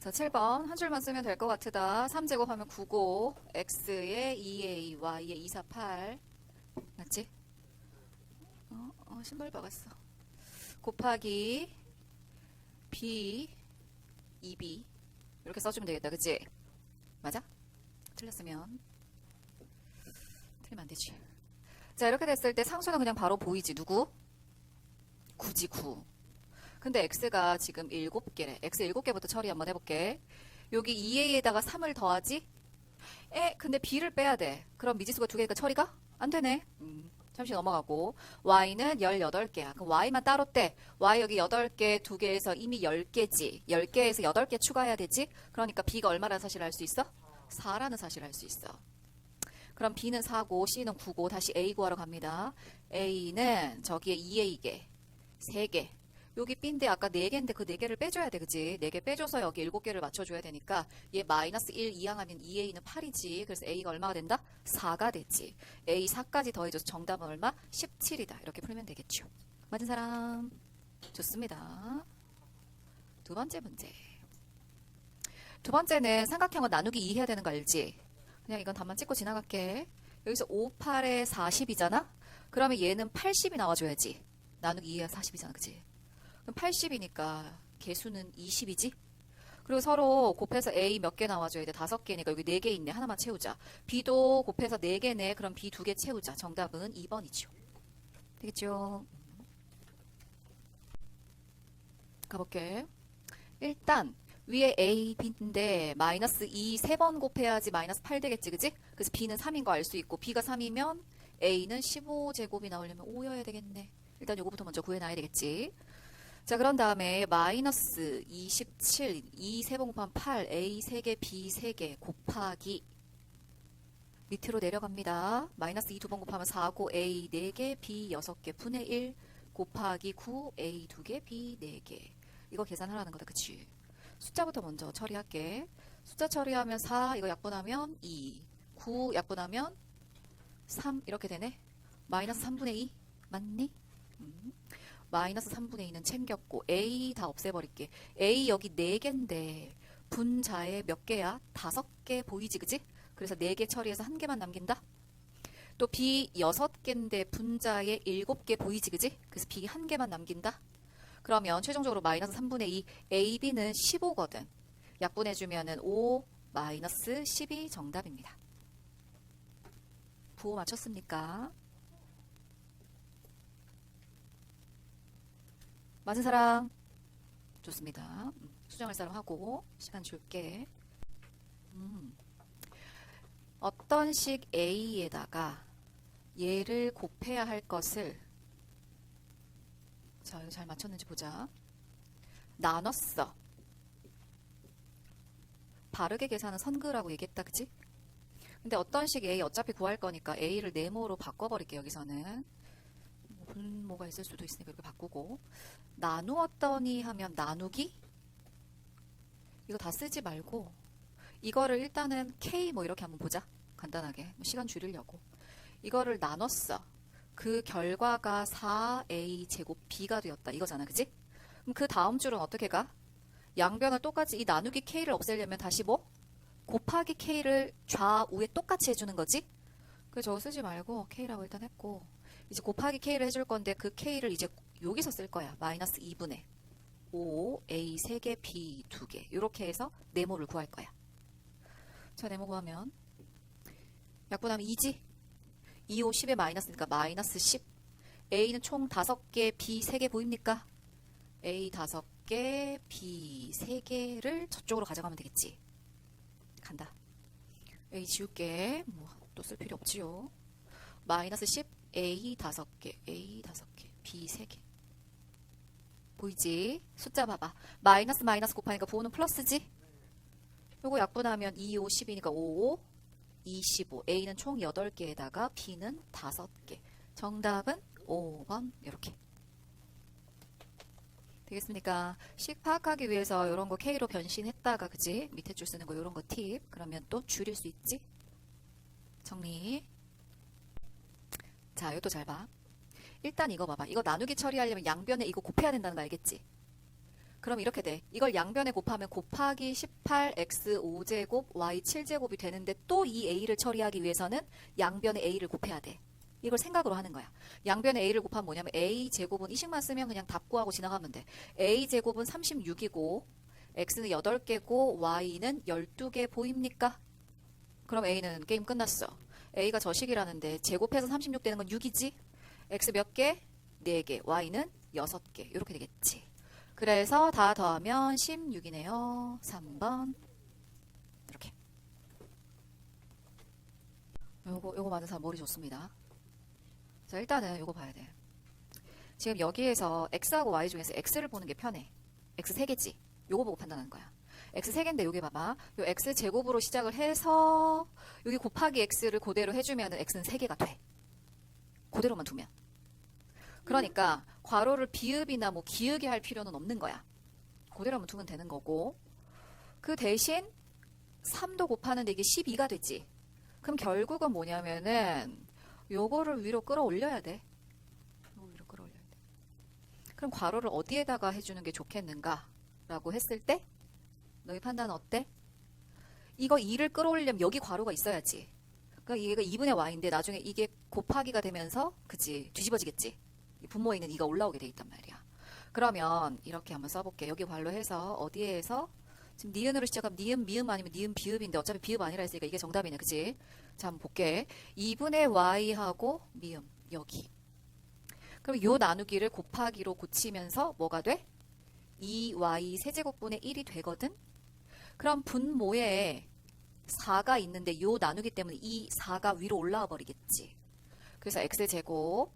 자, 7번. 한 줄만 쓰면 될 것 같으다. 3제곱하면 9고, x에 2a, y에 248. 맞지? 어, 어, 신발 박았어. 곱하기 b, 2b. 이렇게 써주면 되겠다. 그치? 맞아? 틀렸으면. 틀리면 안 되지. 자, 이렇게 됐을 때 상수는 그냥 바로 보이지. 누구? 굳이 9. 근데 x가 지금 7개래. x 7개부터 처리 한번 해볼게. 여기 2a에다가 3을 더하지? 에, 근데 b를 빼야 돼. 그럼 미지수가 두 개니까 처리가? 안 되네. 음, 잠시 넘어가고. y는 18개야. 그럼 y만 따로 떼. y 여기 8개, 2개에서 이미 10개지. 10개에서 8개 추가해야 되지? 그러니까 b가 얼마라는 사실을 알 수 있어? 4라는 사실을 알 수 있어. 그럼 b는 4고 c는 9고 다시 a 구하러 갑니다. a는 저기에 2a개, 3개. 여기 B인데 아까 4개인데 그 4개를 빼줘야 돼. 그지? 4개 빼줘서 여기 7개를 맞춰줘야 되니까 얘 마이너스 1 이항하면 2A는 8이지. 그래서 A가 얼마가 된다? 4가 됐지. A 4까지 더해줘서 정답은 얼마? 17이다. 이렇게 풀면 되겠죠. 맞은 사람? 좋습니다. 두 번째 문제. 두 번째는 삼각형은 나누기 2 해야 되는 거 알지? 그냥 이건 답만 찍고 지나갈게. 여기서 5, 8에 40이잖아? 그러면 얘는 80이 나와줘야지. 나누기 2에 40이잖아. 그지? 그럼 80이니까 개수는 20이지? 그리고 서로 곱해서 A 몇 개 나와줘야 돼? 다섯 개니까 여기 네 개 있네. 하나만 채우자. B도 곱해서 네 개네. 그럼 B 두 개 채우자. 정답은 2번이죠. 되겠죠? 가볼게. 일단 위에 A, B인데 마이너스 2 세 번 곱해야지 마이너스 8 되겠지. 그지? 그래서 B는 3인 거 알 수 있고 B가 3이면 A는 15제곱이 나오려면 5여야 되겠네. 일단 요거부터 먼저 구해놔야 되겠지. 자, 그런 다음에 마이너스 27, 2 세번 곱하면 8, A 3개, B 3개 곱하기 밑으로 내려갑니다. 마이너스 2 두 번 곱하면 4고 A 4개, B 6개, 분의 1 곱하기 9, A 2개, B 4개. 이거 계산하라는 거다. 그치? 숫자부터 먼저 처리할게. 숫자 처리하면 4, 이거 약분하면 2, 9 약분하면 3 이렇게 되네. 마이너스 3분의 2 맞니? 음. 마이너스 3분의 2는 챙겼고 A 다 없애버릴게. A 여기 4개인데 분자에 몇 개야? 5개 보이지 그지? 그래서 4개 처리해서 한 개만 남긴다. 또 B 6개인데 분자에 7개 보이지 그지? 그래서 B 한 개만 남긴다. 그러면 최종적으로 마이너스 3분의 2 A, B는 15거든. 약분해주면은 5 마이너스 10이 정답입니다. 부호 맞췄습니까? 맞은 사람? 좋습니다. 음, 수정할 사람 하고 시간 줄게. 음. 어떤 식 A에다가 얘를 곱해야 할 것을 자, 이거 잘 맞췄는지 보자. 나눴어. 바르게 계산은 선그라고 얘기했다, 그치? 근데 어떤 식 A 어차피 구할 거니까 A를 네모로 바꿔버릴게, 여기서는. 뭐 분모가 있을 수도 있으니까 이렇게 바꾸고. 나누었더니 하면 나누기? 이거 다 쓰지 말고 이거를 일단은 K 뭐 이렇게 한번 보자. 간단하게. 뭐 시간 줄이려고. 이거를 나눴어. 그 결과가 4A 제곱 B가 되었다. 이거잖아. 그지? 그럼 그 다음 줄은 어떻게 가? 양변을 똑같이 이 나누기 K를 없애려면 다시 뭐? 곱하기 K를 좌우에 똑같이 해주는 거지? 그래서 저거 쓰지 말고 K라고 일단 했고 이제 곱하기 K를 해줄 건데 그 K를 이제 여기서 쓸 거야. 마이너스 2분의 5, A 3개, B 2개. 이렇게 해서 네모를 구할 거야. 자, 네모 구하면 약분하면 2지? 2, 5, 10에 마이너스니까 마이너스 10. A는 총 5개, B 3개 보입니까? A 5개, B 3개를 저쪽으로 가져가면 되겠지. 간다. A 지울게. 뭐 또 쓸 필요 없지요. 마이너스 10, A 5개, A 5개, B 3개. 보이지? 숫자 봐봐. 마이너스 마이너스 곱하니까 부호는 플러스지? 요거 약분하면 2, 5, 10이니까 5, 5, 25. A는 총 8개에다가 B는 5개. 정답은 5번 이렇게. 되겠습니까? 식 파악하기 위해서 이런 거 K로 변신했다가 그지? 밑에 줄 쓰는 거 이런 거 팁. 그러면 또 줄일 수 있지? 정리. 자, 이것도 잘 봐. 일단 이거 봐봐. 이거 나누기 처리하려면 양변에 이거 곱해야 된다는 거 알겠지? 그럼 이렇게 돼. 이걸 양변에 곱하면 곱하기 18x 5제곱 y 7제곱이 되는데 또 이 a를 처리하기 위해서는 양변에 a를 곱해야 돼. 이걸 생각으로 하는 거야. 양변에 a를 곱하면 뭐냐면 a 제곱은 이식만 쓰면 그냥 답 구하고 지나가면 돼. a 제곱은 36이고 x는 8개고 y는 12개 보입니까? 그럼 a는 게임 끝났어. A가 저식이라는데 제곱해서 36 되는 건 6이지? x 몇 개? 4개. y는 6개. 이렇게 되겠지. 그래서 다 더하면 16이네요. 3번. 이렇게. 요거, 요거 맞은 사람 머리 좋습니다. 자, 일단은 요거 봐야 돼. 지금 여기에서 x하고 y 중에서 x를 보는 게 편해. x 3개지? 요거 보고 판단하는 거야. X 3개인데 여기 봐봐. 요 x 제곱으로 시작을 해서 여기 곱하기 x를 그대로 해주면 x는 3개가 돼. 그대로만 두면. 그러니까 괄호를 비읍이나 뭐 기읍이 할 필요는 없는 거야. 그대로만 두면 되는 거고. 그 대신 3도 곱하는데 이게 12가 되지. 그럼 결국은 뭐냐면은 요거를 위로 끌어올려야 돼. 위로 끌어올려야 돼. 그럼 괄호를 어디에다가 해주는 게 좋겠는가? 라고 했을 때 너희 판단은 어때? 이거 2를 끌어올리려면 여기 괄호가 있어야지. 그러니까 얘가 2분의 y인데 나중에 이게 곱하기가 되면서 그치 뒤집어지겠지. 이 분모에 있는 2가 올라오게 돼 있단 말이야. 그러면 이렇게 한번 써볼게. 여기 괄호 해서 어디에 해서 지금 니은으로 시작하면 니은 미음 아니면 니은 비읍인데 어차피 비읍 아니라 했으니까 이게 정답이네. 그치? 자 한번 볼게. 2분의 y하고 미음 여기. 그럼 요 나누기를 곱하기로 고치면서 뭐가 돼? 2y 세제곱분의 1이 되거든? 그럼 분모에 4가 있는데 요 나누기 때문에 이 4가 위로 올라와 버리겠지. 그래서 x제곱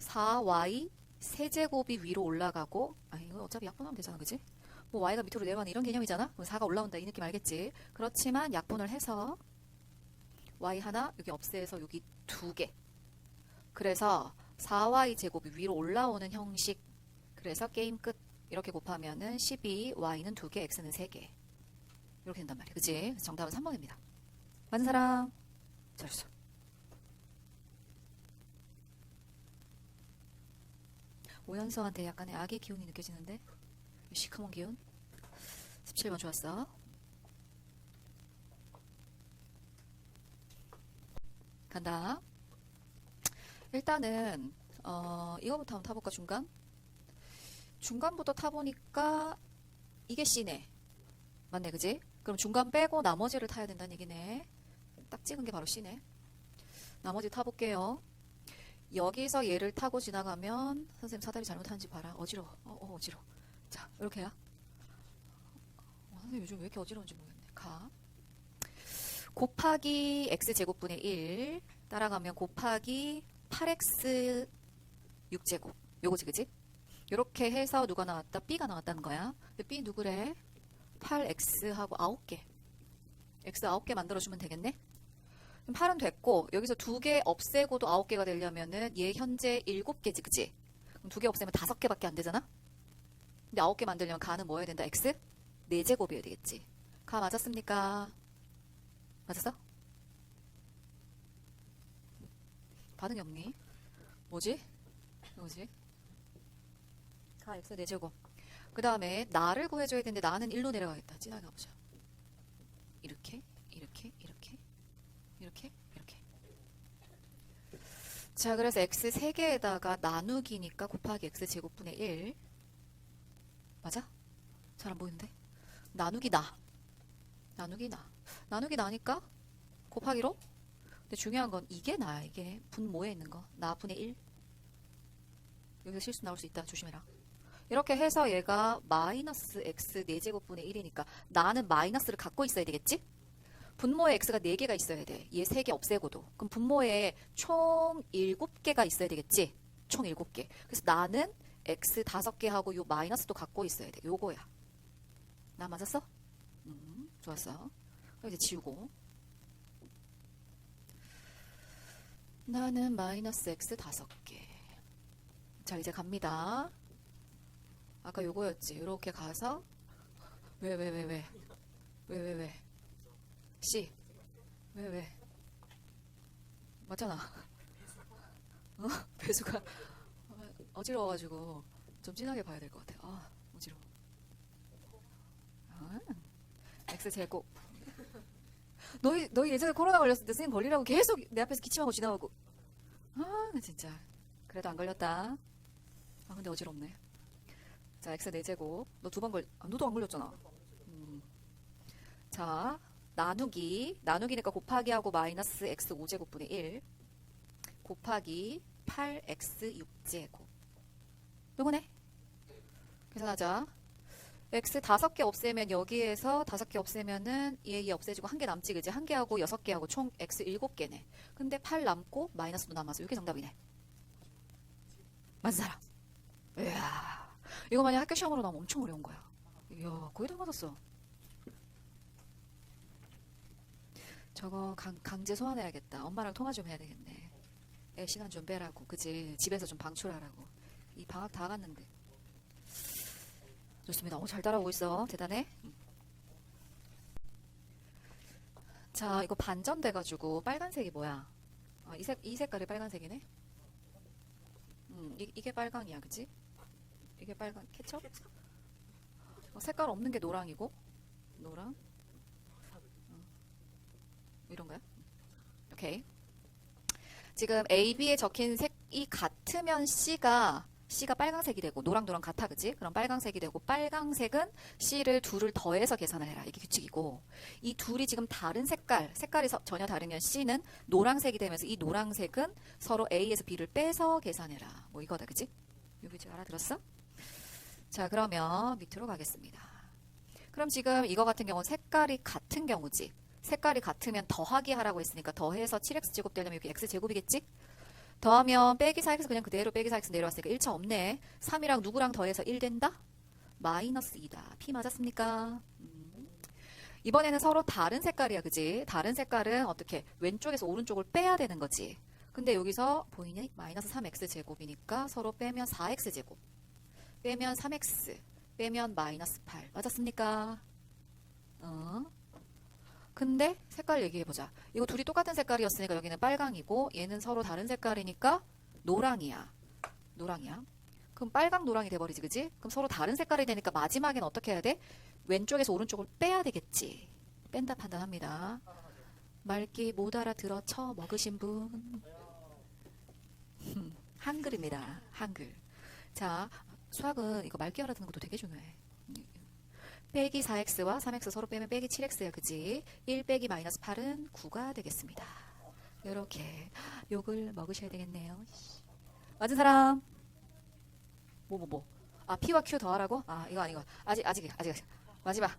4y 세제곱이 위로 올라가고 아 이거 어차피 약분하면 되잖아. 그지? 뭐 y가 밑으로 내려가는 이런 개념이잖아. 그럼 4가 올라온다 이 느낌 알겠지? 그렇지만 약분을 해서 y 하나 여기 없애서 여기 두 개. 그래서 4y 제곱이 위로 올라오는 형식. 그래서 게임 끝. 이렇게 곱하면은 12, y는 2개, x는 3개. 이렇게 된단 말이야. 그치? 정답은 3번입니다. 맞는 사람? 잘했어. 오연서한테 약간의 악의 기운이 느껴지는데? 시커먼 기운? 17번 좋았어. 간다. 일단은 어, 이거부터 한번 타볼까 중간? 중간부터 타보니까 이게 C네. 맞네, 그지? 그럼 중간 빼고 나머지를 타야 된다는 얘기네. 딱 찍은 게 바로 C네. 나머지 타볼게요. 여기서 얘를 타고 지나가면 선생님 사다리 잘못하는지 봐라. 어지러워. 어, 어 어지러워. 자, 이렇게 해야. 어, 선생님 요즘 왜 이렇게 어지러운지 모르겠네. 가. 곱하기 x제곱분의 1 따라가면 곱하기 8x 6제곱. 요거지, 그지? 이렇게 해서 누가 나왔다? B가 나왔다는 거야. 근데 B 누구래? 8X하고 9개. X 9개 만들어주면 되겠네? 그럼 8은 됐고, 여기서 두 개 없애고도 9개가 되려면은 얘 현재 7개지, 그치? 그럼 두 개 없애면 5개밖에 안 되잖아? 근데 9개 만들려면 가는 뭐 해야 된다? X? 4제곱이어야 되겠지. 가 맞았습니까? 맞았어? 반응이 없니? 뭐지? 뭐지? 가 x 4제곱. 그 다음에 나를 구해줘야 되는데 나는 1로 내려가겠다. 진하게 가보자. 이렇게, 이렇게, 이렇게, 이렇게, 이렇게. 자, 그래서 x 3개에다가 나누기니까 곱하기 x 제곱분의 1. 맞아? 잘 안 보이는데? 나누기 나. 나누기 나. 나누기 나니까 곱하기로? 근데 중요한 건 이게 나야, 이게. 분모에 있는 거. 나 분의 1. 여기서 실수 나올 수 있다. 조심해라. 이렇게 해서 얘가 마이너스 x 4제곱분의 1이니까 나는 마이너스를 갖고 있어야 되겠지? 분모에 x가 4개가 있어야 돼. 얘 3개 없애고도. 그럼 분모에 총 7개가 있어야 되겠지? 총 7개. 그래서 나는 x 5개 하고 요 마이너스도 갖고 있어야 돼. 요거야. 나 맞았어? 음, 좋았어. 그럼 이제 지우고. 나는 마이너스 x 5개. 자, 이제 갑니다. 아까 요거였지. 이렇게 가서 왜 왜 왜 왜 왜 왜 왜 C 왜 왜 맞잖아. 어? 배수가 어지러워가지고 좀 진하게 봐야 될 것 같아. 아. 어지러워. 아, X 제곱. 너희, 너희 예전에 코로나 걸렸을 때 선생님 걸리라고 계속 내 앞에서 기침하고 지나가고. 아, 나 진짜. 그래도 안 걸렸다. 아, 근데 어지럽네. 자, X 4제곱. 너 두 번 걸, 아, 너도 안 걸렸잖아. 음. 자, 나누기. 나누기니까 곱하기 하고 마이너스 X 5제곱분의 1. 곱하기 8X 6제곱. 요거네. 계산하자. x 다섯 개 없애면 여기에서 다섯 개 없애면은 얘, 얘 없애지고 한 개 남지 그지? 한 개 하고 여섯 개 하고 총 x 일곱 개네. 근데 8 남고 마이너스도 남아서 이게 정답이네. 맞은 사람. 이야. 이거 만약 학교 시험으로 나오면 엄청 어려운 거야. 이야, 거의 다 맞았어. 저거 강, 강제 소환해야겠다. 엄마랑 통화 좀 해야 되겠네. 애 시간 좀 빼라고. 그지? 집에서 좀 방출하라고. 이 방학 다 갔는데. 좋습니다. 오, 잘 따라오고 있어. 대단해. 음. 자, 이거 반전돼가지고 빨간색이 뭐야? 아, 이, 색, 이 색깔이 빨간색이네? 음, 이, 이게 빨강이야, 그치? 이게 빨간, 케첩? 어, 색깔 없는 게 노랑이고, 노랑? 음. 이런 거야? 오케이. 지금 A, B에 적힌 색이 같으면 C가 C가 빨강색이 되고 노랑 노랑 같아 그지? 그럼 빨강색이 되고 빨강색은 C를 둘을 더해서 계산을 해라 이게 규칙이고 이 둘이 지금 다른 색깔 색깔이 서- 전혀 다르면 C는 노랑색이 되면서 이 노랑색은 서로 A에서 B를 빼서 계산해라 뭐 이거다 그지? 여기 지금 알아들었어? 자 그러면 밑으로 가겠습니다 그럼 지금 이거 같은 경우는 색깔이 같은 경우지 색깔이 같으면 더하기 하라고 했으니까 더해서 7x제곱 되려면 여기 x제곱이겠지? 더하면 빼기 4x 그냥 그대로 빼기 4x 내려왔으니까 1차 없네. 3이랑 누구랑 더해서 1 된다? 마이너스 2다. P 맞았습니까? 음. 이번에는 서로 다른 색깔이야, 그지? 다른 색깔은 어떻게? 왼쪽에서 오른쪽을 빼야 되는 거지. 근데 여기서 보이니? 마이너스 3x 제곱이니까 서로 빼면 4x 제곱. 빼면 3x. 빼면 마이너스 8. 맞았습니까? 어? 근데 색깔 얘기해보자. 이거 둘이 똑같은 색깔이었으니까 여기는 빨강이고 얘는 서로 다른 색깔이니까 노랑이야. 노랑이야. 그럼 빨강 노랑이 돼버리지 그지? 그럼 서로 다른 색깔이 되니까 마지막엔 어떻게 해야 돼? 왼쪽에서 오른쪽을 빼야 되겠지. 뺀다 판단합니다. 말기 못 알아들어 쳐 먹으신 분. 한글입니다. 한글. 자, 수학은 이거 말기 알아듣는 것도 되게 중요해. 빼기 4x와 3x 서로 빼면 빼기 7x야 그지? 1 빼기 마이너스 8은 9가 되겠습니다. 요렇게 욕을 먹으셔야 되겠네요. 맞은 사람? 뭐 뭐 뭐? 아 p와 q 더하라고? 아 이거 아니고 아직 아직 아직 마지막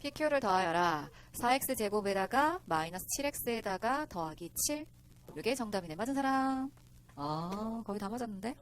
p, q를 더하여라 4x 제곱에다가 마이너스 7x에다가 더하기 7 이게 정답이네 맞은 사람? 아 거의 다 맞았는데?